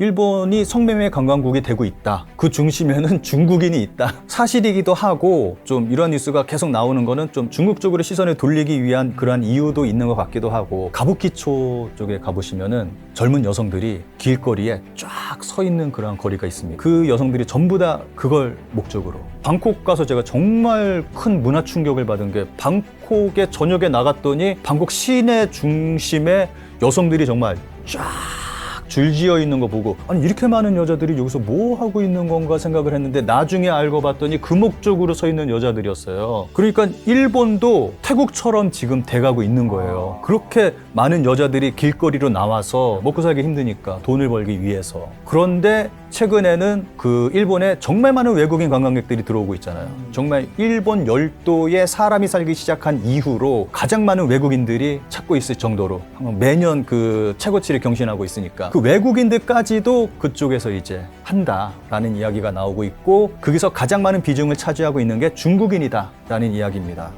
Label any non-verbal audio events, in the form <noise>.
일본이 성매매 관광국이 되고 있다. 그 중심에는 <laughs> 중국인이 있다. 사실이기도 하고 좀 이런 뉴스가 계속 나오는 거는 좀 중국 쪽으로 시선을 돌리기 위한 그러한 이유도 있는 것 같기도 하고 가부키초 쪽에 가보시면은 젊은 여성들이 길거리에 쫙 서 있는 그러한 거리가 있습니다. 그 여성들이 전부 다 그걸 목적으로 방콕 가서 제가 정말 큰 문화 충격을 받은 게 방콕에 저녁에 나갔더니 방콕 시내 중심에 여성들이 정말 쫙 줄지어 있는 거 보고 아니 이렇게 많은 여자들이 여기서 뭐 하고 있는 건가 생각을 했는데 나중에 알고 봤더니 그 목적으로 서 있는 여자들이었어요. 그러니까 일본도 태국처럼 지금 돼가고 있는 거예요. 그렇게 많은 여자들이 길거리로 나와서 먹고 살기 힘드니까 돈을 벌기 위해서. 그런데 최근에는 그 일본에 정말 많은 외국인 관광객들이 들어오고 있잖아요. 정말 일본 열도에 사람이 살기 시작한 이후로 가장 많은 외국인들이 찾고 있을 정도로 매년 그 최고치를 경신하고 있으니까 그 외국인들까지도 그쪽에서 이제 한다라는 이야기가 나오고 있고 거기서 가장 많은 비중을 차지하고 있는 게 중국인이다라는 이야기입니다.